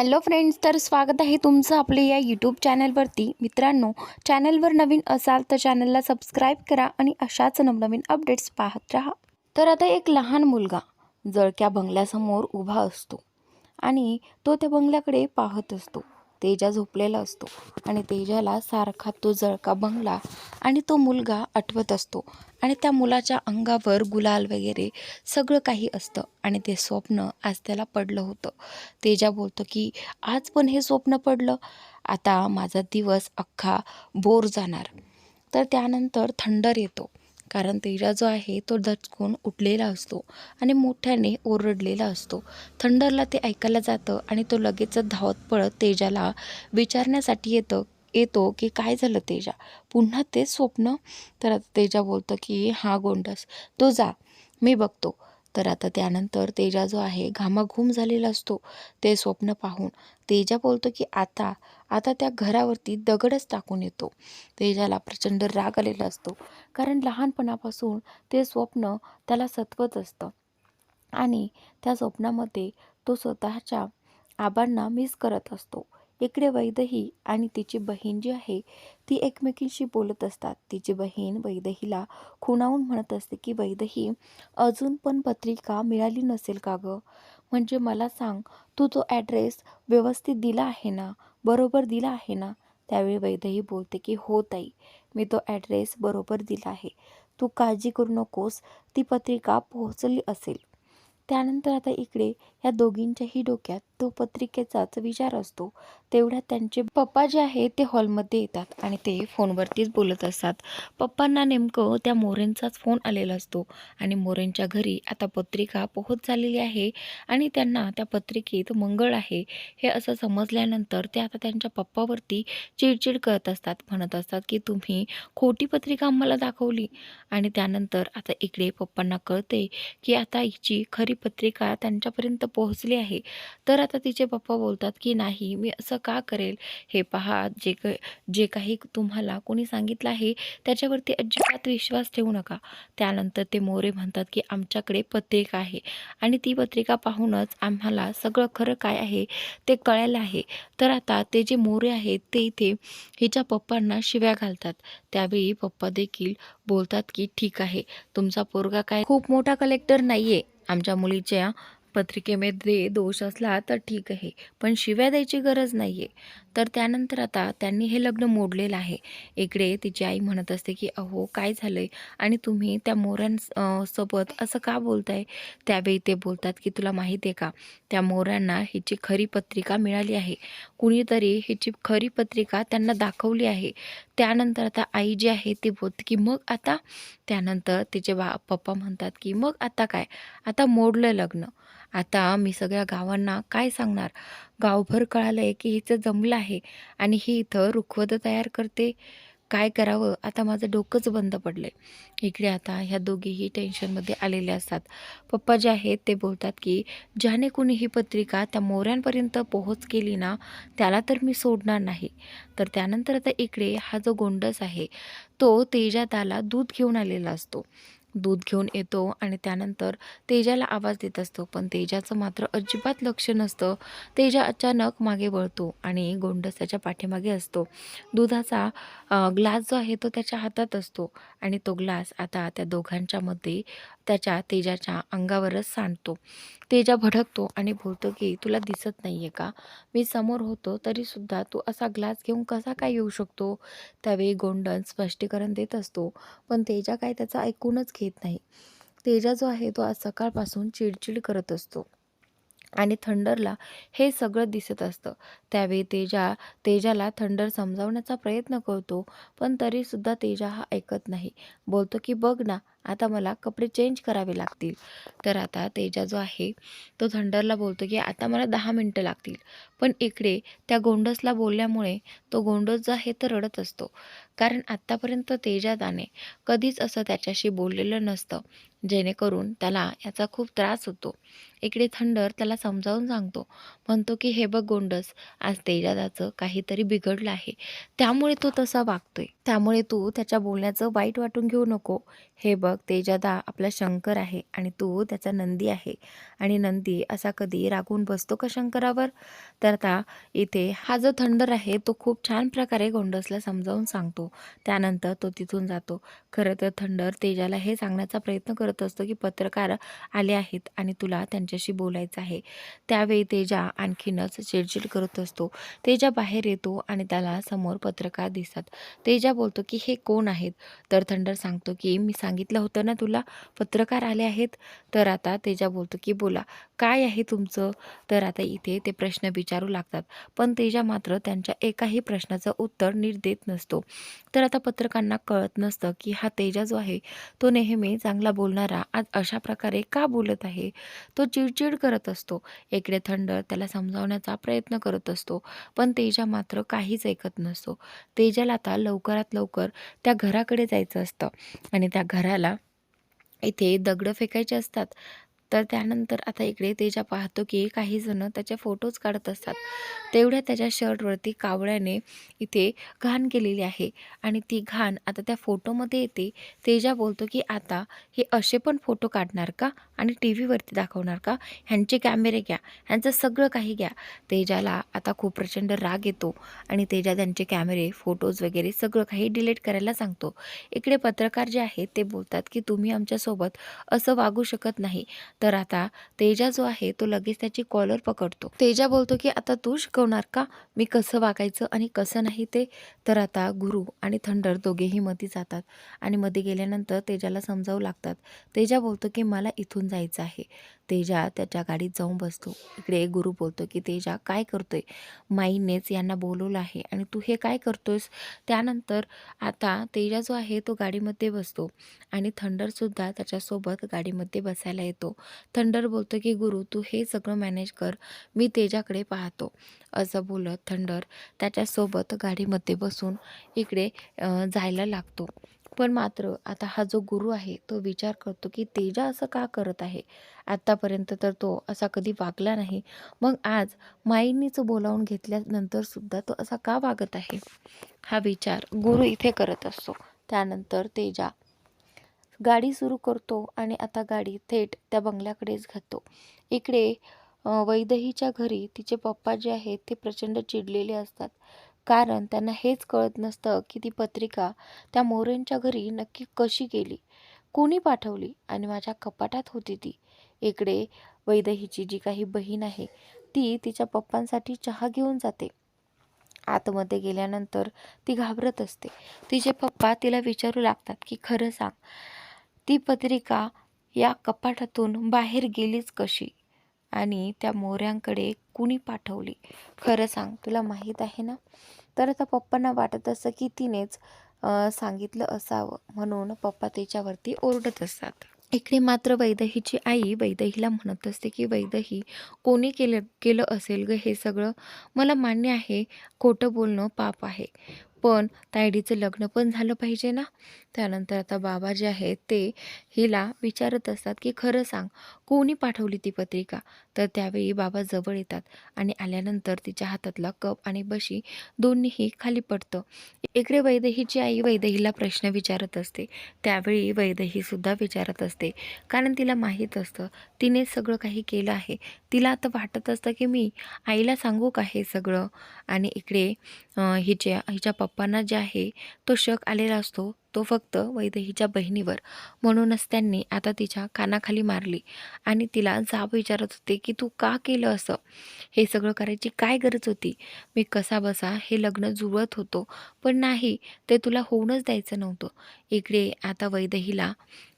Hello friends तर स्वागत आहे तुमचं आपले या यूट्यूब चॅनलवरती. मित्रांनो चॅनलवर नवीन असाल तर चॅनलला सबस्क्राईब करा आणि अशाच नवनवीन अपडेट्स पाहत राहा. तर आता एक लहान मुलगा जळक्या बंगल्यासमोर उभा असतो आणि तो त्या बंगल्याकडे पाहत असतो. तेजा झोपलेला असतो आणि तेजाला सारखा तो जळका बंगला आणि तो मुलगा आठवत असतो. आणि त्या मुलाच्या अंगावर गुलाल वगैरे सगळं काही असतं आणि ते स्वप्न आज त्याला पडलं होतं. तेजा बोलतो की आज पण हे स्वप्न पडलं? आता माझा दिवस अख्खा बोर जाणार. तर त्यानंतर थंडर येतो. कारण तेजा जो आहे तो दचकून उठलेला असतो आणि मोठ्याने ओरडलेला असतो. थंडरला ते ऐकायला जातं आणि तो लगेचच धावत पळत तेजाला विचारण्यासाठी येतं येतो की काय झालं तेजा? पुन्हा तेच स्वप्न? तर आता तेजा बोलतं की हा गोंडस तो जा मी बघतो. तर आता त्यानंतर तेजा जो आहे घामाघूम झालेला असतो ते स्वप्न पाहून. तेजा बोलतो की आता आता त्या घरावरती दगडच टाकून येतो. तेजाला प्रचंड राग आलेला असतो. कारण लहानपणापासून ते स्वप्न त्याला सतवत असतं. आणि त्या स्वप्नामध्ये तो स्वतःच्या आबांना मिस करत असतो. इकडे वैदही आणि तिची बहीण जी आहे ती एकमेकींशी बोलत असतात. तिची बहीण वैदहीला खुणावून म्हणत असते की वैदही अजून पण पत्रिका मिळाली नसेल का गं? म्हणजे मला सांग तू तो ॲड्रेस व्यवस्थित दिला आहे ना? बरोबर दिला आहे ना? त्यावेळी वैदही बोलते की हो ताई मी तो ॲड्रेस बरोबर दिला आहे. तू काळजी करू नकोस ती पत्रिका पोहोचली असेल. त्यानंतर आता इकडे या दोघींच्याही डोक्यात तो पत्रिकेचाच विचार असतो तेवढ्यात त्यांचे पप्पा जे आहे ते हॉलमध्ये येतात आणि ते फोनवरतीच बोलत असतात. पप्पांना नेमकं त्या मोरेंचाच फोन आलेला असतो आणि मोरेंच्या घरी आता पत्रिका पोहोच झालेली आहे आणि त्यांना त्या पत्रिकेत मंगळ आहे. हे असं समजल्यानंतर ते आता त्यांच्या पप्पावरती चिडचिड करत असतात. म्हणत असतात की तुम्ही खोटी पत्रिका आम्हाला दाखवली. आणि त्यानंतर आता इकडे पप्पांना कळते की आता हिची खरी पत्रिका त्यांच्यापर्यंत पोहोचली आहे. तर आता तिचे पप्पा बोलतात की नाही मी असं का करेल? हे पहा जे क जे काही तुम्हाला कोणी सांगितलं आहे त्याच्यावरती अजिबात विश्वास ठेवू नका. त्यानंतर ते मोरे म्हणतात की आमच्याकडे पत्रिका आहे आणि ती पत्रिका पाहूनच आम्हाला सगळं खरं काय आहे ते कळायला आहे. तर आता ते जे मोरे आहेत ते इथे हिच्या पप्पांना शिव्या घालतात. त्यावेळी पप्पा देखील बोलतात की ठीक आहे तुमचा पोरगा काय खूप मोठा कलेक्टर नाही आहे आमच्या मुलीच्या पत्रिकेमध्ये दोष असला तर ठीक आहे पण शिव्या द्यायची गरज नाही आहे तर त्यानंतर आता त्यांनी हे लग्न मोडलेलं आहे. इकडे तिची आई म्हणत असते की अहो काय झालं आहे आणि तुम्ही त्या मोऱ्यां सोबत असं का बोलताय? त्यावेळी ते बोलतात की तुला माहीत आहे का? त्या मोऱ्यांना हिची खरी पत्रिका मिळाली आहे. कुणीतरी हिची खरी पत्रिका त्यांना दाखवली आहे. त्यानंतर आता आई जी आहे ती बोलते की मग आता? त्यानंतर तिचे बा पप्पा म्हणतात की मग आता काय? आता मोडलं लग्न. आता मी सगळ्या गावांना काय सांगणार? गावभर कळालं आहे की हिचं जमलं आहे आणि ही इथं रुखवतं तयार करते. काय करावं? आता माझं डोकंच बंद पडलं आहे इकडे आता ह्या दोघीही टेन्शनमध्ये आलेल्या असतात. पप्पा जे आहेत ते बोलतात की ज्याने कुणी ही पत्रिका त्या मोऱ्यांपर्यंत पोहोच केली ना त्याला तर मी सोडणार नाही. तर त्यानंतर आता इकडे हा जो गोंडस आहे तो तेजाताला दूध घेऊन आलेला असतो. दूध घेऊन येतो आणि त्यानंतर तेजाला आवाज देत असतो. पण तेजाचं मात्र अजिबात लक्ष नसतं. तेजा अचानक मागे वळतो आणि गोंडस त्याच्या पाठीमागे असतो. दुधाचा ग्लास जो आहे तो त्याच्या हातात असतो आणि तो ग्लास आता त्या दोघांच्या मध्ये त्याच्या तेजाच्या अंगावरच सांडतो. तेजा भडकतो आणि बोलतो की तुला दिसत नाही आहे का? मी समोर होतो तरीसुद्धा तू असा ग्लास घेऊन कसा काय येऊ शकतो? त्यावेळी गोंडन स्पष्टीकरण देत असतो पण तेजा काय त्याचं ऐकूनच घेत नाही. तेजा जो आहे तो आज सकाळपासून चिडचिड करत असतो आणि थंडरला हे सगळं दिसत असतं. त्यावेळी तेजा तेजाला थंडर समजावण्याचा प्रयत्न करतो पण तरीसुद्धा तेजा हा ऐकत नाही. बोलतो की बघ ना आता मला कपडे चेंज करावे लागतील. तर आता तेजा जो आहे तो थंडरला बोलतो की आता मला दहा मिनटं लागतील. पण इकडे त्या गोंडसला बोलल्यामुळे तो गोंडस जो आहे तर रडत असतो. कारण आत्तापर्यंत तेजादाने कधीच असं त्याच्याशी बोललेलं नसतं. जेणेकरून त्याला याचा खूप त्रास होतो. इकडे थंडर त्याला समजावून सांगतो. म्हणतो की हे बघ गोंडस आज तेजादाचं काहीतरी बिघडलं आहे. त्यामुळे तो तसा वागतोय. त्यामुळे तू त्याच्या बोलण्याचं वाईट वाटून घेऊ नको. हे बघ बघ तेजादा आपला शंकर आहे आणि तू त्याचा नंदी आहे. आणि नंदी असा कधी रागून बसतो का शंकरावर? तर आता इथे हा जो थंडर आहे तो खूप छान प्रकारे गोंडसला समजावून सांगतो. त्यानंतर तो तिथून जातो. खरं तर थंडर तेजाला हे सांगण्याचा प्रयत्न करत असतो की पत्रकार आले आहेत आणि तुला त्यांच्याशी बोलायचं आहे. त्यावेळी तेजा आणखीनच चिडचिड करत असतो. तेजा बाहेर येतो आणि त्याला समोर पत्रकार दिसतात. तेजा बोलतो की हे कोण आहेत? तर थंडर सांगतो की मी सांगितलं होतं ना तुला? पत्रकार आले आहेत. तर आता तेजा बोलतो की बोला काय आहे तुमचं? तर आता इथे ते प्रश्न विचारू लागतात. पण तेजा मात्र त्यांच्या एकाही प्रश्नाचं उत्तर नीट देत नसतो. तर आता पत्रकारांना कळत नसतं की हा तेजा जो आहे तो नेहमी चांगला बोलणारा आज अशा प्रकारे का बोलत आहे? तो चिडचिड करत असतो. इकडे थंड त्याला समजावण्याचा प्रयत्न करत असतो. पण तेजा मात्र काहीच ऐकत नसतो. तेजाला आता लवकरात लवकर त्या घराकडे जायचं असतं. आणि त्या घराला इथे दगडं फेकायचे असतात. तर त्यानंतर आता इकडे तेजा पाहतो की काही जण त्याचे फोटोज काढत असतात. तेवढ्या त्याच्या शर्टवरती कावळ्याने इथे घाण केलेली आहे. आणि ती घाण आता त्या फोटोमध्ये येते. तेजा बोलतो की आता हे असे पण फोटो काढणार का? आणि टी व्हीवरती दाखवणार का? ह्यांचे कॅमेरे घ्या. ह्यांचं सगळं काही घ्या. तेजाला आता खूप प्रचंड राग येतो आणि तेजा त्यांचे कॅमेरे फोटोज वगैरे सगळं काही डिलीट करायला सांगतो. इकडे पत्रकार जे आहेत ते बोलतात की तुम्ही आमच्यासोबत असं वागू शकत नाही. तर आता तेजा जो आहे तो लगेच त्याची कॉलर पकडतो. तेजा बोलतो की आता तू शिकवणार का? मी कसं वागायचं आणि कसं नाही ते? तर आता गुरु आणि थंडर दोघेही मध्ये जातात आणि मध्ये गेल्यानंतर तेजाला समजावू लागतात. तेजा बोलतो की मला इथून जायचं आहे. तेजा त्याच्या गाडीत जाऊन बसतो. इकडे गुरु बोलतो की तेजा काय करतोय? माईनेच यांना बोलवलं आहे आणि तू हे काय करतोयस? त्यानंतर आता तेजा जो आहे तो गाडीमध्ये बसतो आणि थंडरसुद्धा त्याच्यासोबत गाडीमध्ये बसायला येतो. थंडर बोलतो की गुरु तू हे सगळं मॅनेज कर मी तेजाकडे पाहतो. असं बोलत थंडर त्याच्यासोबत गाडीमध्ये बसून इकडे जायला लागतो. पण मात्र आता हा जो गुरु आहे तो विचार करतो की तेजा असं का करत आहे? आत्तापर्यंत तर तो असा कधी वागला नाही. मग आज माईंनीच बोलावून घेतल्यानंतर सुद्धा तो असा का वागत आहे? हा विचार गुरु इथे करत असतो. त्यानंतर तेजा गाडी सुरू करतो आणि आता गाडी थेट त्या बंगल्याकडेच घालतो. इकडे वैदहीच्या घरी तिचे पप्पा जे आहेत ते प्रचंड चिडलेले असतात. कारण त्यांना हेच कळत नसतं की ती पत्रिका त्या मोरेंच्या घरी नक्की कशी गेली? कोणी पाठवली? आणि माझ्या कपाटात होती ती. इकडे वैदहीची जी काही बहीण आहे ती तिच्या पप्पांसाठी चहा घेऊन जाते. आतमध्ये गेल्यानंतर ती घाबरत असते. तिचे पप्पा तिला विचारू लागतात की खरं सांग ती पत्रिका या कपाटातून बाहेर गेलीच कशी? आणि त्या मोऱ्यांकडे कुणी पाठवली? खरं सांग तुला माहीत आहे ना? तर आता पप्पांना वाटत असतं की तिनेच सांगितलं असावं. म्हणून पप्पा तिच्यावरती ओरडत असतात. इकडे मात्र वैदहीची आई वैदहीला म्हणत असते की वैदही कोणी केलं केलं असेल ग हे सगळं? मला मान्य आहे खोटं बोलणं पाप आहे. पण तायडीचं लग्न पण झालं पाहिजे ना? त्यानंतर आता बाबा जे आहेत ते हिला विचारत असतात की खरं सांग कोणी पाठवली ती पत्रिका? तर त्यावेळी बाबा जवळ येतात आणि आल्यानंतर तिच्या हातातला कप आणि बशी दोन्हीही खाली पडतं. इकडे वैदहीची आई वैदहीला प्रश्न विचारत असते. त्यावेळी वैदहीसुद्धा विचारत असते. कारण तिला माहीत असतं तिने सगळं काही केलं आहे. तिला आता वाटत असतं की मी आईला सांगू का हे सगळं? आणि इकडे हिच्या हिच्या पप्पांना जे आहे तो शक आलेला असतो तो फक्त वैदेहीच्या बहिणीवर. म्हणूनच त्यांनी आता तिच्या कानाखाली मारली आणि तिला जाब विचारत होते की तू का केलं असं? हे सगळं करायची काय गरज होती? मी कसा बसा? हे लग्न जुळत होतो. पण नाही ते तुला होऊनच द्यायचं नव्हतं. इकडे आता वैदेहीला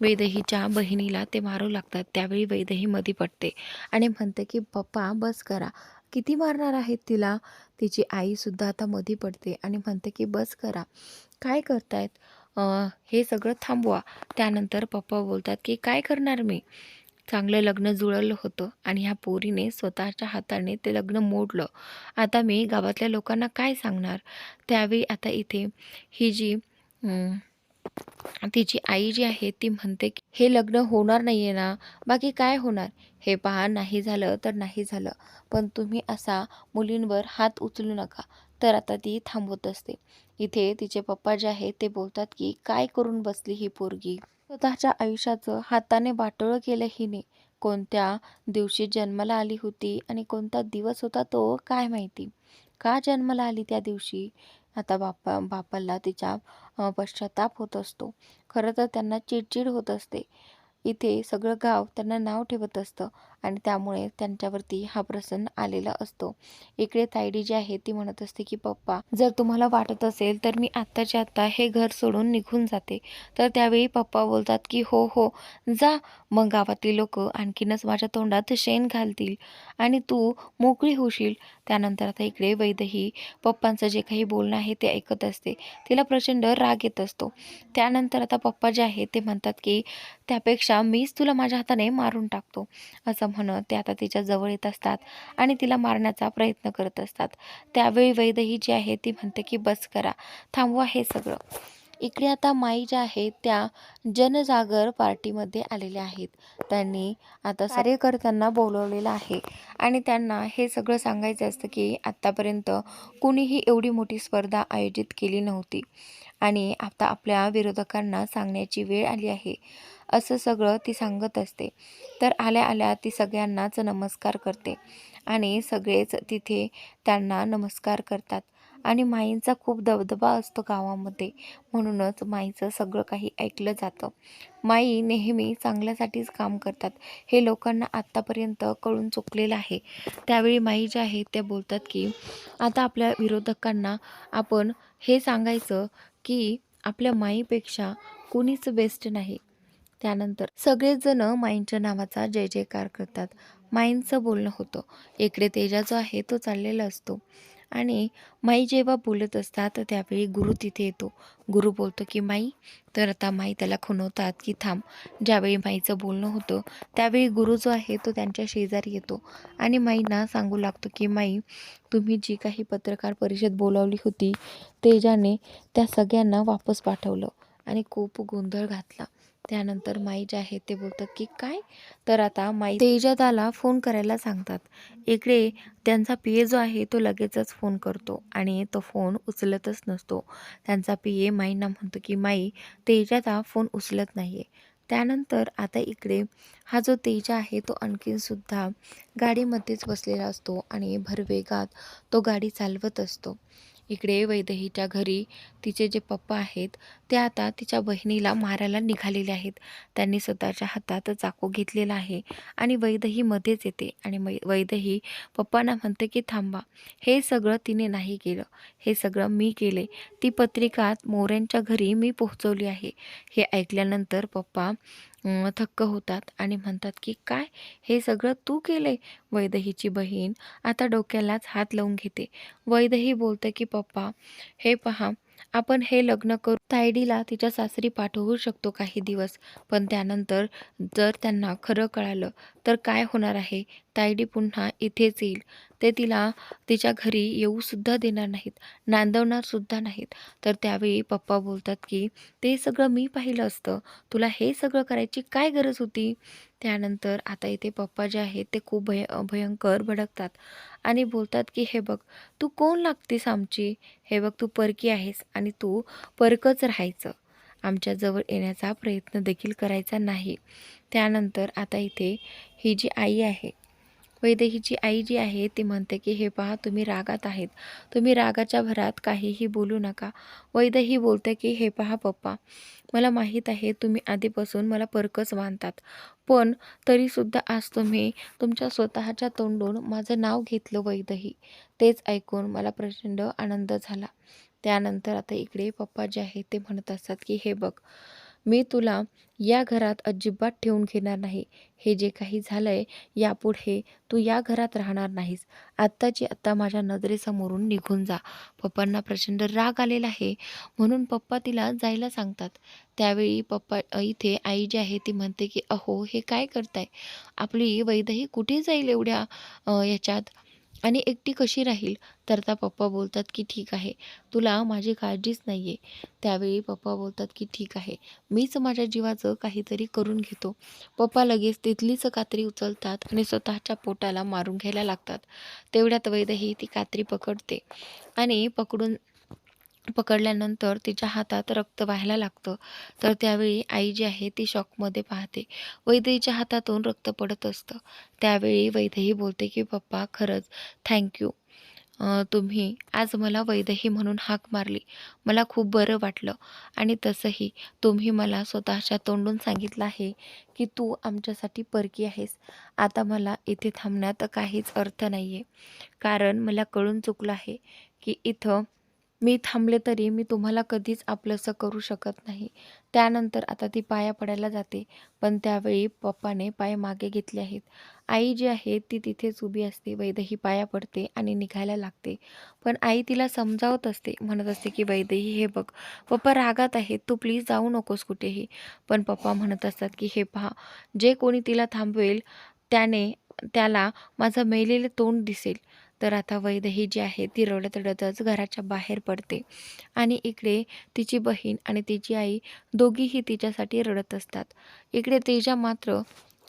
वैदहीच्या बहिणीला ते मारू लागतात. त्यावेळी वैदही मधी पडते आणि म्हणते की पप्पा बस करा. किती मारणार आहेत तिला? तिची आईसुद्धा आता मध्ये पडते आणि म्हणते की बस करा. काय करतायत? हे सगळं थांबवा. त्यानंतर पप्पा बोलतात की काय करणार मी? चांगलं लग्न जुळलं होतं आणि ह्या पोरीने स्वतःच्या हाताने ते लग्न मोडलं. आता मी गावातल्या लोकांना काय सांगणार? त्यावेळी आता इथे ही जी तिची आई जी आहे ती म्हणते की हे लग्न होणार नाही आहे ना बाकी काय होणार? हे पहा नाही झालं तर नाही झालं पण तुम्ही असा मुलींवर हात उचलू नका. तर आता ती थांबवत असते. इथे तिचे पप्पा जे आहेत ते बोलतात की काय करून बसली ही पोरगी? स्वतःच्या आयुष्याचं हाताने वाटोळं केलं हिने. कोणत्या दिवशी जन्माला आली होती आणि कोणता दिवस होता तो काय माहिती? का जन्माला आली त्या दिवशी? आता बापा बापाला तिच्या पश्चाताप होत असतो. खरं तर त्यांना चिडचिड होत असते. इथे सगळं गाव त्यांना नाव ठेवत असतं. आणि त्यामुळे त्यांच्यावरती हा प्रसन्न आलेला असतो. इकडे तायडी जी आहे ती म्हणत असते की पप्पा जर तुम्हाला वाटत असेल तर मी आत्ताच्या आत्ता हे घर सोडून निघून जाते. तर त्यावेळी पप्पा बोलतात की हो हो जा. मग गावातील लोक आणखीनच माझ्या तोंडात शेण घालतील आणि तू मोकळी होशील. त्यानंतर आता इकडे वैदही पप्पांचं जे काही बोलणं आहे ते ऐकत असते. तिला प्रचंड राग येत असतो. त्यानंतर आता पप्पा जे आहे ते म्हणतात की त्यापेक्षा मीच तुला माझ्या हाताने मारून टाकतो. असं म्हणत ते आता तिच्या जवळ येत असतात आणि तिला मारण्याचा प्रयत्न करत असतात. त्यावेळी वैदही जी आहे ती म्हणते की बस करा थांबवा हे सगळं. इकडे आता माई ज्या आहेत त्या जनजागर पार्टीमध्ये आलेल्या आहेत. त्यांनी आता कार्यकर्त्यांना बोलवलेलं आहे. आणि त्यांना हे सगळं सांगायचं असतं की आत्तापर्यंत कुणीही एवढी मोठी स्पर्धा आयोजित केली नव्हती. आणि आता आपल्या विरोधकांना सांगण्याची वेळ आली आहे. असं सगळं ती सांगत असते. तर आल्या आल्या ती सगळ्यांनाच नमस्कार करते. आणि सगळेच तिथे त्यांना नमस्कार करतात. आणि माईंचा खूप दबदबा असतो गावामध्ये. म्हणूनच माईचं सगळं काही ऐकलं जातं. माई नेहमी चांगल्यासाठीच काम करतात. हे लोकांना आत्तापर्यंत कळून चुकलेलं आहे. त्यावेळी माई ज्या आहेत त्या बोलतात की आता आपल्या विरोधकांना आपण हे सांगायचं की आपल्या माईपेक्षा कुणीच बेस्ट नाही. त्यानंतर सगळेजण माईंच्या नावाचा जय जयकार करतात. माईंचं बोलणं होतं. इकडे तेजा जो आहे तो चाललेला असतो. आणि माई जेव्हा बोलत असतात त्यावेळी गुरु तिथे येतो. गुरु बोलतो की माई तर आता माई त्याला खुणवतात की थांब. ज्यावेळी माईचं बोलणं होतं त्यावेळी गुरु जो आहे तो त्यांच्या शेजारी येतो. आणि माईंना सांगू लागतो की माई तुम्ही जी काही पत्रकार परिषद बोलावली होती तेजाने त्या सगळ्यांना वापस पाठवलं. आणि खूप गोंधळ घातला. त्यानंतर माई जे आहे ते बोलतात की काय? तर आता माई तेजादाला फोन करायला सांगतात. इकडे त्यांचा पी ए जो आहे तो लगेचच फोन करतो आणि तो फोन उचलतच नसतो. त्यांचा पी ए माईंना म्हणतो की माई तेजादा फोन उचलत नाही आहे त्यानंतर आता इकडे हा जो तेजा आहे तो आणखीनसुद्धा गाडीमध्येच बसलेला असतो आणि भरवेगात तो गाडी चालवत असतो. इकडे वैदेहीच्या घरी तिचे जे पप्पा आहेत ते आता तिच्या बहिणीला मारायला निघालेले आहेत. त्यांनी स्वतःच्या हातात चाकू घेतलेला आहे आणि वैदही मध्येच येते आणि मै वैदही पप्पांना म्हणते की थांबा हे सगळं तिने नाही केलं. हे सगळं मी केले. ती पत्रिका मोऱ्यांच्या घरी मी पोहोचवली आहे. हे ऐकल्यानंतर पप्पा थक्क होतात आणि म्हणतात की काय? हे सगळं तू केले वैदहीची बहीण आता डोक्यालाच हात लावून घेते. वैदही बोलतं की पप्पा हे पहा आपण हे लग्न करू तायडीला तिच्या सासरी पाठवू शकतो काही दिवस. पण त्यानंतर जर त्यांना खरं कळालं तर काय होणार आहे? तायडी पुन्हा इथेच येईल. ते तिला तिच्या घरी येऊसुद्धा देणार नाहीत नांदवणारसुद्धा नाहीत. तर त्यावेळी पप्पा बोलतात की ते सगळं मी पाहिलं असतं. तुला हे सगळं करायची काय गरज होती? त्यानंतर आता इथे पप्पा जे आहेत ते खूप भय भयंकर भडकतात. आणि बोलतात की हे बघ तू कोण लागतेस आमची? हे बघ तू परकी आहेस आणि तू परकच राहायचं. आमच्याजवळ येण्याचा प्रयत्न देखील करायचा नाही. त्यानंतर आता इथे ही जी आई आहे वैदेहीची आई जी आहे ती म्हणते की हे पहा तुम्ही रागात आहेत. तुम्ही रागाच्या भरात काहीही बोलू नका. वैदेही बोलते की हे पहा पप्पा मला माहीत आहे तुम्ही आधीपासून मला परकच मानतात. पण तरीसुद्धा आज तुम्ही तुमच्या स्वतःच्या तोंडून माझं नाव घेतलं वैदही. तेच ऐकून मला प्रचंड आनंद झाला. त्यानंतर आता इकडे पप्पा जे आहे ते म्हणत असतात की हे बघ मी तुला या घरात अजिबात ठेवून घेणार नाही. हे जे काही झालं आहे यापुढे तू या घरात राहणार नाहीस. आत्ताची आत्ता माझ्या नजरेसमोरून निघून जा. पप्पांना प्रचंड राग आलेला आहे. म्हणून पप्पा तिला जायला सांगतात. त्यावेळी पप्पा इथे आई जी आहे ती म्हणते की अहो हे काय करताय? आपली वैदही कुठे जाईल एवढ्या याच्यात? आणि एकटी कशी राहील? तर त्या पप्पा बोलतात की ठीक आहे. तुला माझी काळजीच नाही आहे त्यावेळी पप्पा बोलतात की ठीक आहे. मीच माझ्या जीवाचं काहीतरी करून घेतो. पप्पा लगेच तिथलीच कात्री उचलतात आणि स्वतःच्या पोटाला मारून घ्यायला लागतात. तेवढ्यात वैदही ती कात्री पकडते आणि पकडून पकडल्यानंतर तिच्या हातात रक्त व्हायला लागतं. तर त्यावेळी आई जी आहे ती शॉकमध्ये पाहते. वैदईच्या हातातून रक्त पडत असतं. त्यावेळी वैदही बोलते की पप्पा खरंच थँक्यू तुम्ही आज मला वैदही म्हणून हाक मारली. मला खूप बरं वाटलं. आणि तसंही तुम्ही मला स्वतःच्या तोंडून सांगितलं आहे की तू आमच्यासाठी परकी आहेस. आता मला इथे थांबण्यात काहीच अर्थ नाही आहे कारण मला कळून चुकलं आहे की इथं मी थांबले तरी मी तुम्हाला कधीच आपलंसं करू शकत नाही. त्यानंतर आता ती पाया पडायला जाते पण त्यावेळी पप्पाने पाय मागे घेतले आहेत. आई जी आहे ती तिथेच उभी असते वैदही पाया पडते आणि निघायला लागते. पण आई तिला समजावत असते म्हणत असते की वैदही हे बघ पप्पा रागात आहेत तू प्लीज जाऊ नकोस कुठेही. पण पप्पा म्हणत असतात की हे पहा जे कोणी तिला थांबवेल त्याने त्याला माझं मेलेलं तोंड दिसेल. तर आता वैदेही जी आहे ती रडत रडतच घराच्या बाहेर पडते. आणि इकडे तिची बहीण आणि तिची आई दोघीही तिच्यासाठी रडत असतात. इकडे तेजा मात्र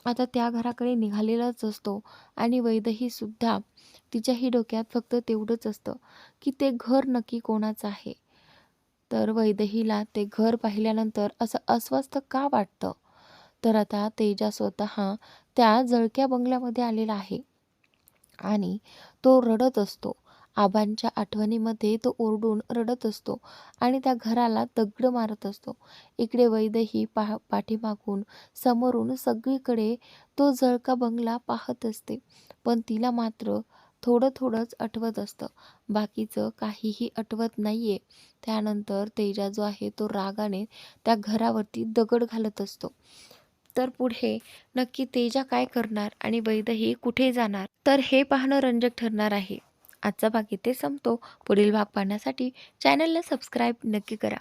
आता त्या घराकडे निघालेलाच असतो आणि वैदेहीसुद्धा तिच्याही डोक्यात फक्त तेवढंच असतं की ते घर नक्की कोणाचं आहे? तर वैदहीला ते घर पाहिल्यानंतर असं अस्वस्थ का वाटतं? तर आता तेजा स्वतः त्या जळक्या बंगल्यामध्ये आलेला आहे. आणि तो रडत असतो. आबांच्या आठवणीमध्ये तो ओरडून रडत असतो आणि त्या घराला दगड मारत असतो. इकडे वैदही पा पाठीमागून समोरून सगळीकडे तो जळका बंगला पाहत असते. पण तिला मात्र थोडं थोडंच आठवत असतं. बाकीचं काहीही आठवत नाही आहे त्यानंतर तेजा जो आहे तो रागाने त्या घरावरती दगड घालत असतो. तर पुढे नक्की तेजा काय करणार आणि वैदही कुठे जाणार? तर हे पाहणं रंजक ठरणार आहे. आजचा भाग इथे संपतो. पुढील भाग पाहण्यासाठी चॅनलला सबस्क्राईब नक्की करा.